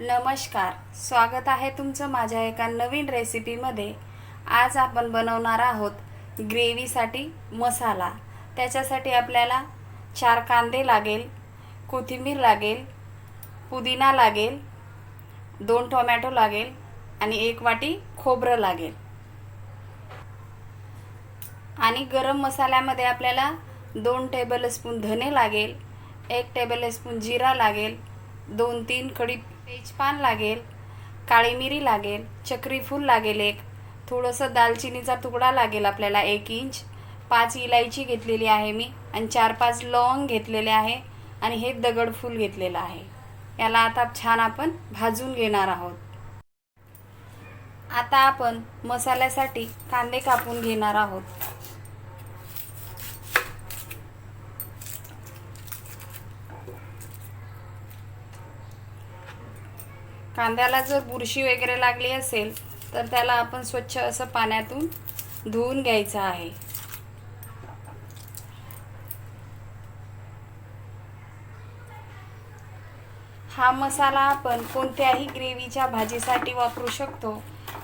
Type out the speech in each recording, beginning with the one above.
नमस्कार. स्वागत आहे तुमचं माझ्या एका नवीन रेसिपीमध्ये. आज आपण बनवणार आहोत ग्रेव्हीसाठी मसाला. त्याच्यासाठी आपल्याला चार कांदे लागेल कोथिंबीर लागेल पुदिना लागेल दोन टोमॅटो लागेल आणि एक वाटी खोबरं लागेल. आणि गरम मसाल्यामध्ये आपल्याला दोन टेबलस्पून धने लागेल एक टेबलस्पून जिरा लागेल दोन तीन कडी तेजपान लागेल काळी मिरी लागेल चक्रीफूल लागेल एक. थोडंसं दालचिनीचा तुकडा लागेल आपल्याला एक इंच. पाच इलायची घेतलेली आहे मी आणि चार पाच लवंग घेतलेले आहे आणि हे दगडफूल घेतलेलं आहे. याला आता छान आपण भाजून घेणार आहोत. आता आपण मसाल्यासाठी कांदे कापून घेणार आहोत. कांद्याला जर बुरशी वगैरे लागली असेल तर त्याला आपण स्वच्छ असं पाण्यातून धुवून घ्यायचं आहे. हा मसाला आपण कोणत्याही ग्रेव्हीच्या भाजीसाठी वापरू शकतो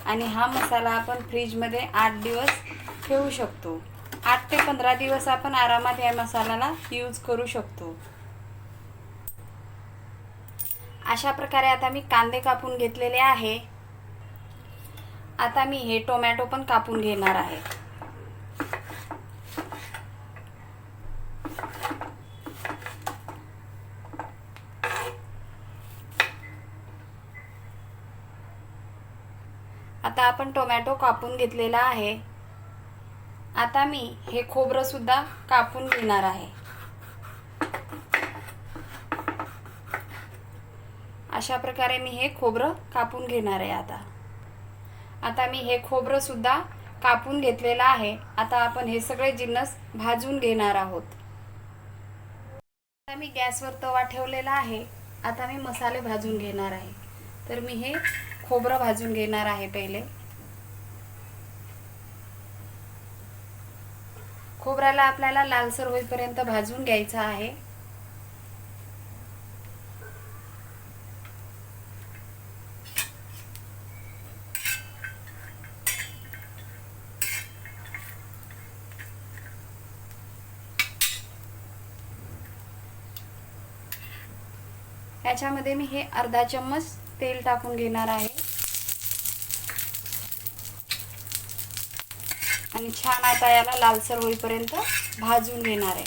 आणि हा मसाला आपण फ्रीजमध्ये आठ दिवस ठेवू शकतो. आठ ते पंधरा दिवस आपण आरामात या मसाल्याला यूज करू शकतो. अशा प्रकारे आता मी कांदे कापून घेतलेले आहे. आता मी हे टोमॅटो पण कापून घेणार आहे. आता आपण टोमॅटो कापून घेतलेला आहे. आता मी हे खोबरं सुद्धा कापून घेणार आहे. अशा प्रकारे मी हे खोबरं कापून घेणार आहे आता. आता मी हे खोबरं सुद्धा कापून घेतलेलं आहे. आता आपण हे सगळे जिन्नस भाजून घेणार आहोत. आता मी गॅसवर तवा ठेवलेला आहे. आता मी मसाले भाजून घेणार आहे. तर मी हे खोबरं भाजून घेणार आहे पहिले. खोबऱ्याला आपल्याला लालसर होईपर्यंत भाजून घ्यायचं आहे. ह्याच्यामध्ये मी हे अर्धा चम्मच तेल टाकून घेणार आहे. आणि छान आता याला लालसर होईपर्यंत भाजून घेणार आहे.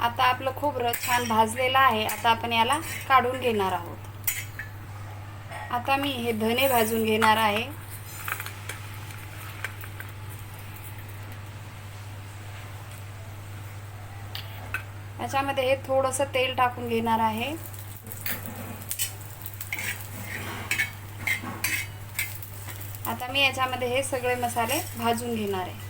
आता आपलं खोबरं छान भाजलेलं आहे. आता आपण याला काढून घेणार आहोत. आता मी हे धने भाजून घेणार आहे. याच्यामध्ये हे थोडंसं तेल टाकून घेणार आहे. आता मी याच्यामध्ये हे सगळे मसाले भाजून घेणार आहे.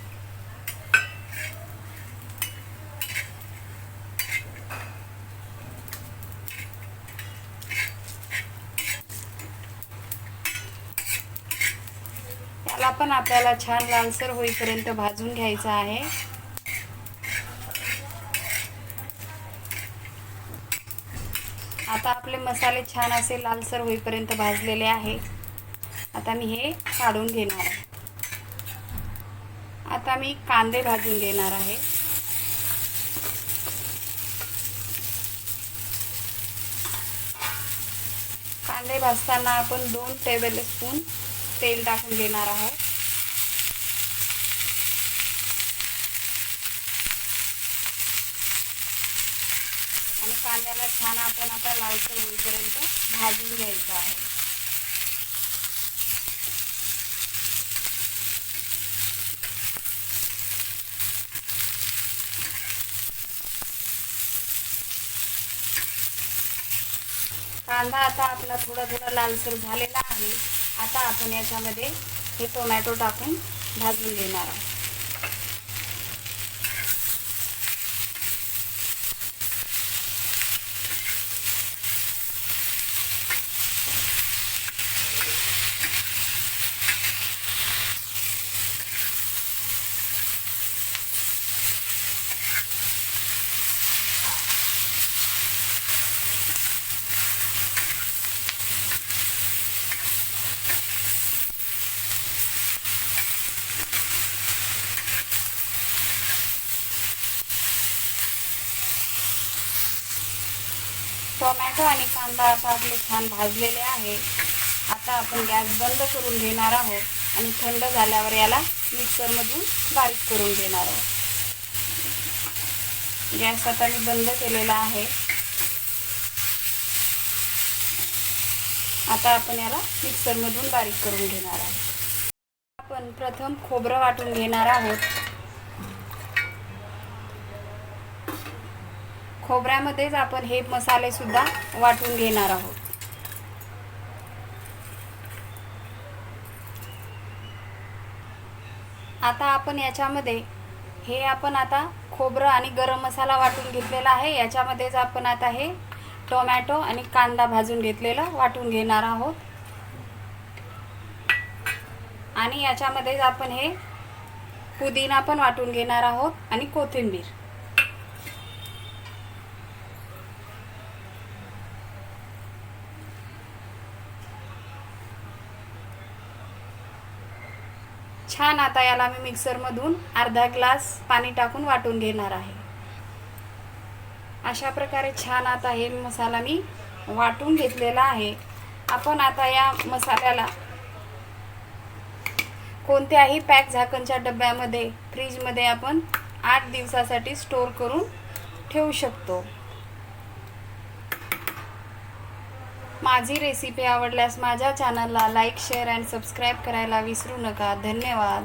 याला पण आपल्याला छान लालसर होईपर्यंत भाजून घ्यायचं आहे. आता आपले मसाले छान असे लालसर होईपर्यंत भाजलेले आहे. आता मी हे काढून घेणार आहे. आता मी कांदे भाजून घेणार आहे. कांदे भाजताना आपण दोन टेबल स्पून तेल टाकून घेणार आहोत आणि कांद्याला छान आपण आता लालसर होईपर्यंत भाजून घ्यायचं आहे. कांदा आता आपला थोडा थोडा लालसर झालेला आहे. आता आपण याच्यामध्ये हे टोमॅटो टाकून भाजून घेणार आहोत. टोमॅटो आणि कांदा आता आपले छान भाजलेले आहे. आता आपण गॅस बंद करून घेणार आहोत आणि थंड झाल्यावर याला मिक्सरमधून बारीक करून घेणार आहोत. गॅस आता मी बंद केलेला आहे. आता आपण याला मिक्सरमधून बारीक करून घेणार आहोत. आपण प्रथम खोबरं वाटून घेणार आहोत. खोबऱ्यामध्येच आपण हे मसाले सुद्धा वाटून घेणार आहोत. आता आपण याच्यामध्ये हे आपण आता खोबरं आणि गरम मसाला वाटून घेतलेला आहे. याच्यामध्येच आपण आता हे टोमॅटो आणि कांदा भाजून घेतलेला वाटून घेणार आहोत. आणि याच्यामध्येच आपण हे पुदिना पण वाटून घेणार आहोत आणि कोथिंबीर. छान आता याला मी मिक्सरमधून अर्धा ग्लास पाणी टाकून वाटून घेणार आहे. अशा प्रकारे छान आता हे मसाला मी वाटून घेतलेला आहे. आपण आता या मसाल्याला कोणत्याही पॅक झाकणच्या डब्यामध्ये फ्रीजमध्ये आपण आठ दिवसासाठी स्टोर करून ठेवू शकतो. माझी रेसिपी आवडल्यास माझ्या चॅनलला लाईक शेअर अँड सबस्क्राईब करायला विसरू नका. धन्यवाद.